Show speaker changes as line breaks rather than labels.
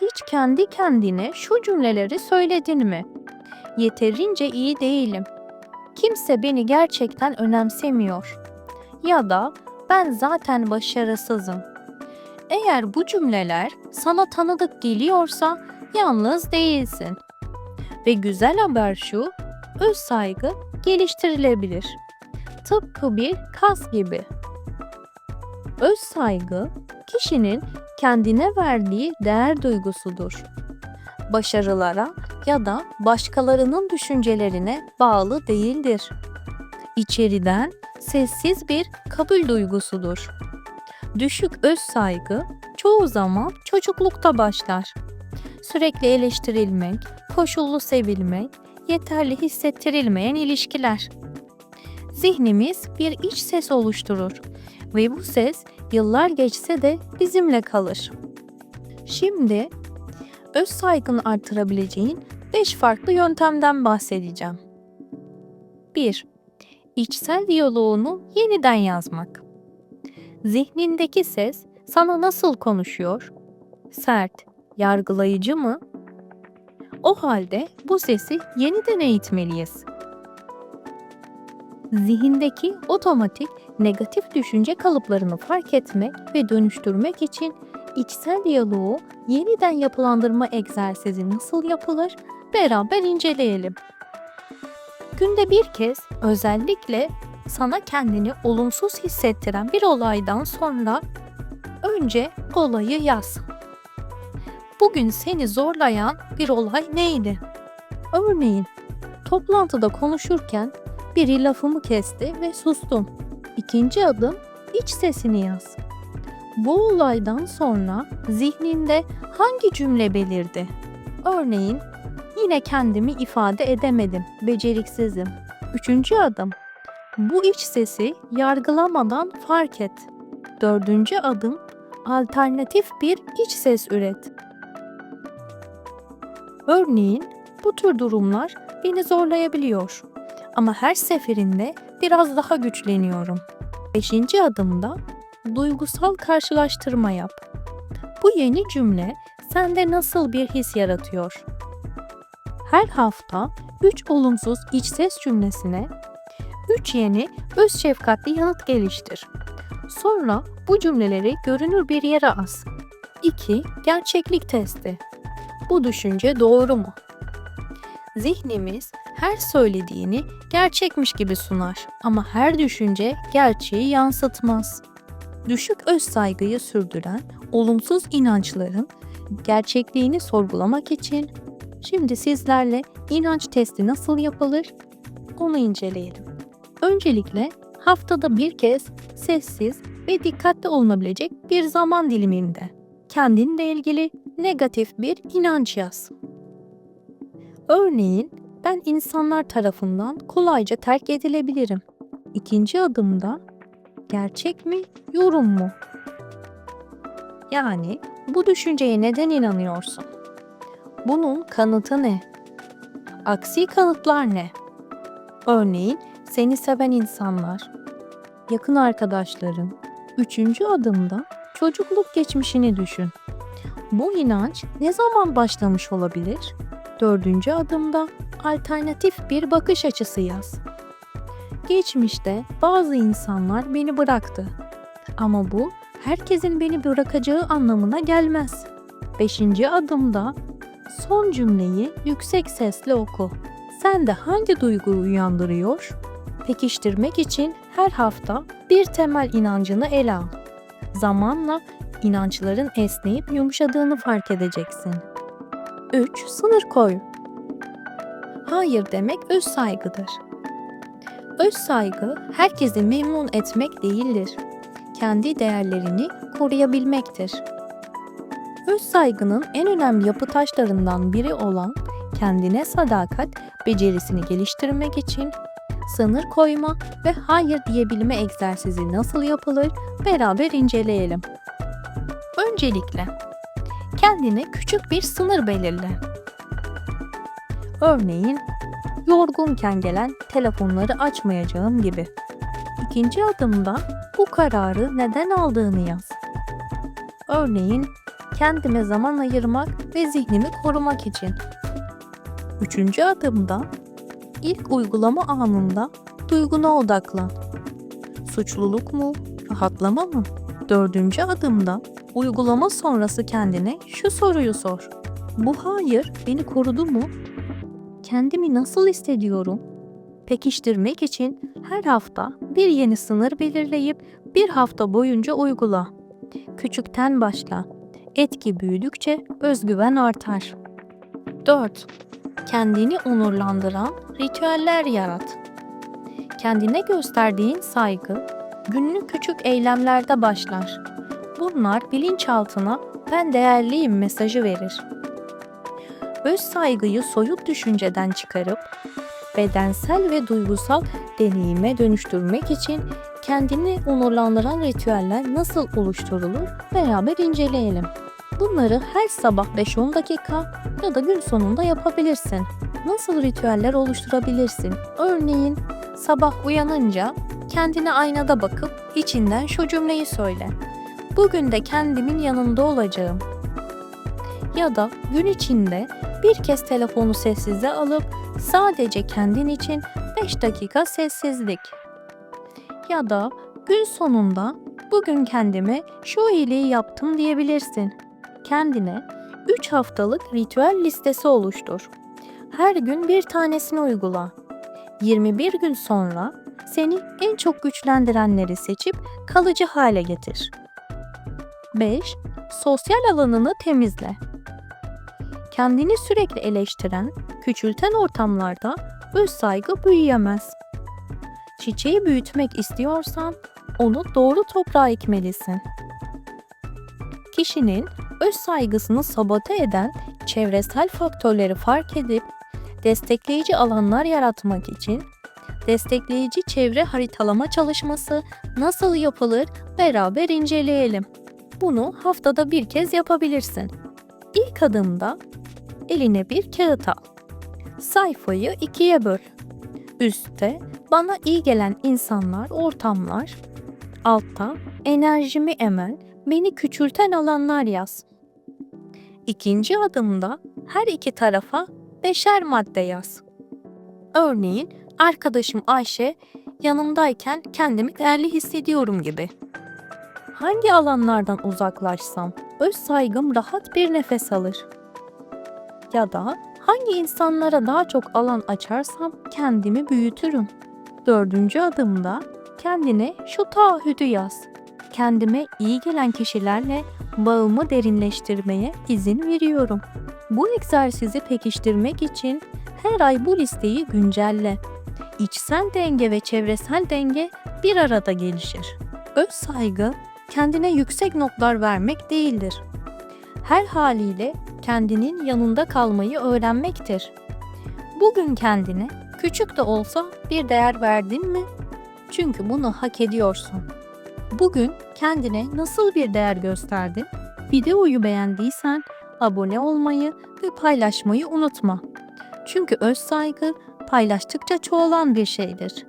Hiç kendi kendine şu cümleleri söyledin mi? Yeterince iyi değilim. Kimse beni gerçekten önemsemiyor. Ya da ben zaten başarısızım. Eğer bu cümleler sana tanıdık geliyorsa yalnız değilsin. Ve güzel haber şu, öz saygı geliştirilebilir. Tıpkı bir kas gibi. Öz saygı kişinin kendine verdiği değer duygusudur. Başarılara ya da başkalarının düşüncelerine bağlı değildir. İçeriden sessiz bir kabul duygusudur. Düşük öz saygı çoğu zaman çocuklukta başlar. Sürekli eleştirilmek, koşullu sevilmek, yeterli hissettirilmeyen ilişkiler. Zihnimiz bir iç ses oluşturur ve bu ses yıllar geçse de bizimle kalır. Şimdi öz saygını artırabileceğin 5 farklı yöntemden bahsedeceğim. 1. İçsel diyaloğunu yeniden yazmak. Zihnindeki ses sana nasıl konuşuyor? Sert, yargılayıcı mı? O halde bu sesi yeniden eğitmeliyiz. Zihindeki otomatik negatif düşünce kalıplarını fark etmek ve dönüştürmek için içsel diyaloğu yeniden yapılandırma egzersizi nasıl yapılır beraber inceleyelim. Günde bir kez özellikle sana kendini olumsuz hissettiren bir olaydan sonra önce olayı yaz. Bugün seni zorlayan bir olay neydi? Örneğin toplantıda konuşurken biri lafımı kesti ve sustum. İkinci adım iç sesini yaz. Bu olaydan sonra zihninde hangi cümle belirdi? Örneğin yine kendimi ifade edemedim, beceriksizim. Üçüncü adım bu iç sesi yargılamadan fark et. Dördüncü adım alternatif bir iç ses üret. Örneğin bu tür durumlar beni zorlayabiliyor. Ama her seferinde biraz daha güçleniyorum. Beşinci adımda duygusal karşılaştırma yap. Bu yeni cümle sende nasıl bir his yaratıyor? Her hafta 3 olumsuz iç ses cümlesine 3 yeni öz şefkatli yanıt geliştir. Sonra bu cümleleri görünür bir yere as. 2. Gerçeklik testi. Bu düşünce doğru mu? Zihnimiz her söylediğini gerçekmiş gibi sunar ama her düşünce gerçeği yansıtmaz. Düşük öz saygıyı sürdüren olumsuz inançların gerçekliğini sorgulamak için şimdi sizlerle inanç testi nasıl yapılır onu inceleyelim. Öncelikle haftada bir kez sessiz ve dikkatli olunabilecek bir zaman diliminde kendinle ilgili negatif bir inanç yaz. Örneğin ben insanlar tarafından kolayca terk edilebilirim. İkinci adımda gerçek mi, yorum mu? Yani bu düşünceye neden inanıyorsun? Bunun kanıtı ne? Aksi kanıtlar ne? Örneğin seni seven insanlar, yakın arkadaşların. Üçüncü adımda çocukluk geçmişini düşün. Bu inanç ne zaman başlamış olabilir? Dördüncü adımda alternatif bir bakış açısı yaz. Geçmişte bazı insanlar beni bıraktı. Ama bu herkesin beni bırakacağı anlamına gelmez. Beşinci adımda son cümleyi yüksek sesle oku. Sende hangi duyguyu uyandırıyor? Pekiştirmek için her hafta bir temel inancını ele al. Zamanla inançların esneyip yumuşadığını fark edeceksin. 3. Sınır koy. Hayır demek öz saygıdır. Öz saygı herkesi memnun etmek değildir. Kendi değerlerini koruyabilmektir. Öz saygının en önemli yapı taşlarından biri olan kendine sadakat becerisini geliştirmek için sınır koyma ve hayır diyebilme egzersizi nasıl yapılır beraber inceleyelim. Öncelikle kendine küçük bir sınır belirle. Örneğin yorgunken gelen telefonları açmayacağım gibi. İkinci adımda bu kararı neden aldığını yaz. Örneğin kendime zaman ayırmak ve zihnimi korumak için. Üçüncü adımda ilk uygulama anında duyguna odaklan. Suçluluk mu, rahatlama mı? Dördüncü adımda uygulama sonrası kendine şu soruyu sor. Bu hayır beni korudu mu? Kendimi nasıl hissediyorum? Pekiştirmek için her hafta bir yeni sınır belirleyip bir hafta boyunca uygula. Küçükten başla. Etki büyüdükçe özgüven artar. 4. Kendini onurlandıran ritüeller yarat. Kendine gösterdiğin saygı günlük küçük eylemlerde başlar. Bunlar bilinçaltına ben değerliyim mesajı verir. Öz saygıyı soyut düşünceden çıkarıp bedensel ve duygusal deneyime dönüştürmek için kendini onurlandıran ritüeller nasıl oluşturulur beraber inceleyelim. Bunları her sabah 5-10 dakika ya da gün sonunda yapabilirsin. Nasıl ritüeller oluşturabilirsin? Örneğin sabah uyanınca kendine aynada bakıp içinden şu cümleyi söyle. Bugün de kendimin yanında olacağım. Ya da gün içinde bir kez telefonu sessize alıp sadece kendin için 5 dakika sessizlik. Ya da gün sonunda bugün kendime şu iyiliği yaptım diyebilirsin. Kendine 3 haftalık ritüel listesi oluştur. Her gün bir tanesini uygula. 21 gün sonra seni en çok güçlendirenleri seçip kalıcı hale getir. 5. Sosyal alanını temizle. Kendini sürekli eleştiren, küçülten ortamlarda öz saygı büyüyemez. Çiçeği büyütmek istiyorsan onu doğru toprağa ekmelisin. Kişinin öz saygısını sabote eden çevresel faktörleri fark edip destekleyici alanlar yaratmak için destekleyici çevre haritalama çalışması nasıl yapılır beraber inceleyelim. Bunu haftada bir kez yapabilirsin. İlk adımda eline bir kağıt al. Sayfayı ikiye böl. Üstte bana iyi gelen insanlar, ortamlar, altta enerjimi emen, beni küçülten alanlar yaz. İkinci adımda her iki tarafa beşer madde yaz. Örneğin arkadaşım Ayşe yanımdayken kendimi değerli hissediyorum gibi. Hangi alanlardan uzaklaşsam öz saygım rahat bir nefes alır. Ya da hangi insanlara daha çok alan açarsam kendimi büyütürüm. Dördüncü adımda kendine şu taahhüdü yaz. Kendime iyi gelen kişilerle bağımı derinleştirmeye izin veriyorum. Bu egzersizi pekiştirmek için her ay bu listeyi güncelle. İçsel denge ve çevresel denge bir arada gelişir. Öz saygı kendine yüksek notlar vermek değildir. Her haliyle kendinin yanında kalmayı öğrenmektir. Bugün kendine küçük de olsa bir değer verdin mi? Çünkü bunu hak ediyorsun. Bugün kendine nasıl bir değer gösterdin? Videoyu beğendiysen abone olmayı ve paylaşmayı unutma. Çünkü öz saygı paylaştıkça çoğalan bir şeydir.